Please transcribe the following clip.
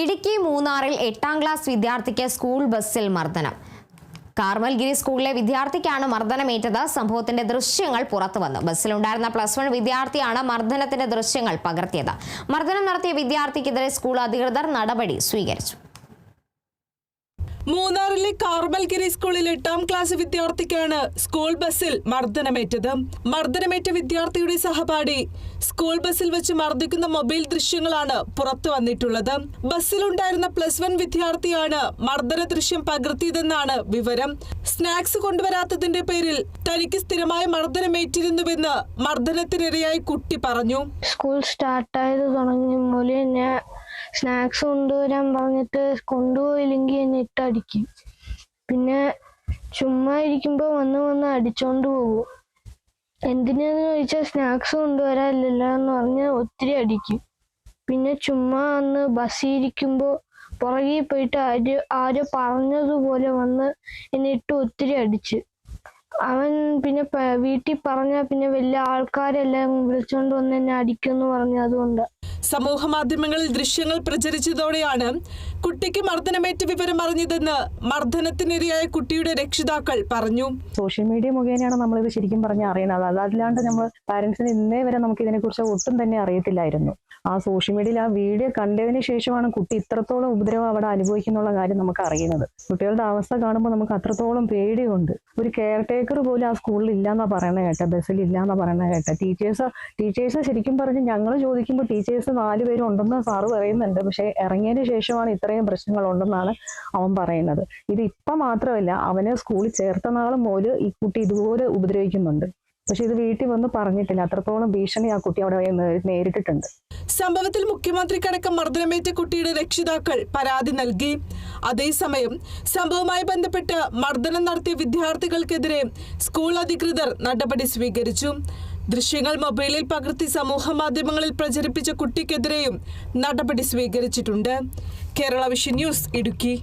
ഇടുക്കി മൂന്നാറിൽ എട്ടാം ക്ലാസ് വിദ്യാർത്ഥിക്ക് സ്കൂൾ ബസ്സിൽ മർദ്ദനം. കാർമൽഗിരി സ്കൂളിലെ വിദ്യാർത്ഥിക്കാണ് മർദ്ദനമേറ്റത്. സംഭവത്തിന്റെ ദൃശ്യങ്ങൾ പുറത്തു വന്നു. ബസ്സിലുണ്ടായിരുന്ന പ്ലസ് വൺ വിദ്യാർത്ഥിയാണ് മർദ്ദനത്തിന്റെ ദൃശ്യങ്ങൾ പകർത്തിയത്. മർദ്ദനം നടത്തിയ വിദ്യാർത്ഥിക്കെതിരെ സ്കൂൾ അധികൃതർ നടപടി സ്വീകരിച്ചു. മൂന്നാറിലെ കാർമൽഗിരി സ്കൂളിൽ എട്ടാം ക്ലാസ് വിദ്യാർത്ഥിക്കാണ് സ്കൂൾ ബസ്സിൽ മർദ്ദനമേറ്റത്. മർദ്ദനമേറ്റ വിദ്യാർത്ഥിയുടെ സഹപാഠി സ്കൂൾ ബസ്സിൽ വെച്ച് മർദ്ദിക്കുന്ന മൊബൈൽ ദൃശ്യങ്ങളാണ് പുറത്തു വന്നിട്ടുള്ളത്. ബസ്സിലുണ്ടായിരുന്ന പ്ലസ് വൺ വിദ്യാർത്ഥിയാണ് മർദ്ദന ദൃശ്യം പകർത്തിയതെന്നാണ് വിവരം. സ്നാക്സ് കൊണ്ടുവരാത്തതിന്റെ പേരിൽ തനിക്ക് സ്ഥിരമായി മർദ്ദനമേറ്റിരുന്നുവെന്ന് മർദ്ദനത്തിനിരയായി കുട്ടി പറഞ്ഞു. സ്കൂൾ സ്റ്റാർട്ടായത് തുടങ്ങി സ്നാക്സ് കൊണ്ടുവരാൻ പറഞ്ഞിട്ട് കൊണ്ടുപോയില്ലെങ്കിൽ എന്നെ ഇട്ടടിക്കും പിന്നെ ചുമ്മാ ഇരിക്കുമ്പോൾ വന്ന് വന്ന് അടിച്ചോണ്ട് പോകും. എന്തിനാന്ന് ചോദിച്ചാൽ സ്നാക്സ് കൊണ്ടുവരാനില്ല എന്ന് പറഞ്ഞ് ഒത്തിരി അടിക്കും. പിന്നെ ചുമ്മാ അന്ന് ബസ്സിൽ ഇരിക്കുമ്പോൾ പുറകിൽ പോയിട്ട് ആര് ആരോ പറഞ്ഞതുപോലെ വന്ന് എന്നെ ഇട്ട് ഒത്തിരി അടിച്ച്. അവൻ പിന്നെ വീട്ടിൽ പറഞ്ഞാൽ പിന്നെ വലിയ ആൾക്കാരെല്ലാം വിളിച്ചോണ്ട് വന്ന് എന്നെ അടിക്കുമെന്ന് പറഞ്ഞു അതുകൊണ്ട്. സമൂഹ മാധ്യമങ്ങളിൽ ദൃശ്യങ്ങൾ പ്രചരിച്ചതോടെയാണ് കുട്ടിക്ക് മർദ്ദനമേറ്റ് വിവരം അറിഞ്ഞതെന്ന് മർദ്ദനത്തിനിരയായ കുട്ടിയുടെ രക്ഷിതാക്കൾ പറഞ്ഞു. സോഷ്യൽ മീഡിയ മുഖേനയാണ് നമ്മളിത് ശരിക്കും പറഞ്ഞ് അറിയുന്നത്. അതല്ലാണ്ട് നമ്മൾ പാരന്റ്സിന് ഇന്നേ വരെ നമുക്ക് ഇതിനെക്കുറിച്ച് ഒട്ടും തന്നെ അറിയത്തില്ലായിരുന്നു. ആ സോഷ്യൽ മീഡിയയിൽ ആ വീഡിയോ കണ്ടതിന് ശേഷമാണ് കുട്ടി ഇത്രത്തോളം ഉപദ്രവം അവിടെ അനുഭവിക്കുന്നുള്ള കാര്യം നമുക്ക് അറിയുന്നത്. കുട്ടികളുടെ അവസ്ഥ കാണുമ്പോൾ നമുക്ക് അത്രത്തോളം പേടിയുണ്ട്. ഒരു കെയർ ടേക്കർ പോലും ആ സ്കൂളിൽ ഇല്ലാന്നാ പറയണ കേട്ടോ ബസ്സിൽ ഇല്ലാന്നാ പറയണ കേട്ടോ ടീച്ചേഴ്സ് ടീച്ചേഴ്സ് ശരിക്കും പറഞ്ഞ് ഞങ്ങൾ ചോദിക്കുമ്പോൾ ടീച്ചേഴ്സ് നാല് പേരും ഉണ്ടെന്ന് സാറ് പറയുന്നുണ്ട്. പക്ഷേ ഇറങ്ങിയതിന് ശേഷമാണ് ഇത്രയും പ്രശ്നങ്ങൾ ഉണ്ടെന്നാണ് അവൻ പറയുന്നത്. ഇത് ഇപ്പം മാത്രമല്ല അവനെ സ്കൂളിൽ ചേർത്ത നാളും പോലും ഈ കുട്ടി ഇതുപോലെ ഉപദ്രവിക്കുന്നുണ്ട്. പക്ഷെ ഇത് വീട്ടിൽ വന്ന് പറഞ്ഞിട്ടില്ല. അത്രത്തോളം ഭീഷണി ആ കുട്ടി അവിടെ നേരിട്ടിട്ടുണ്ട്. സംഭവത്തിൽ മുഖ്യമന്ത്രിക്കടക്കം മർദ്ദനമേറ്റ കുട്ടിയുടെ രക്ഷിതാക്കൾ പരാതി നൽകി. അതേസമയം സംഭവവുമായി ബന്ധപ്പെട്ട് മർദ്ദനം നടത്തിയ വിദ്യാർത്ഥികൾക്കെതിരെ സ്കൂൾ അധികൃതർ നടപടി സ്വീകരിച്ചു. ദൃശ്യങ്ങൾ മൊബൈലിൽ പകർത്തി സമൂഹ മാധ്യമങ്ങളിൽ പ്രചരിപ്പിച്ച കുട്ടിക്കെതിരെയും നടപടി സ്വീകരിച്ചിട്ടുണ്ട്. Kerala vision news Idukki.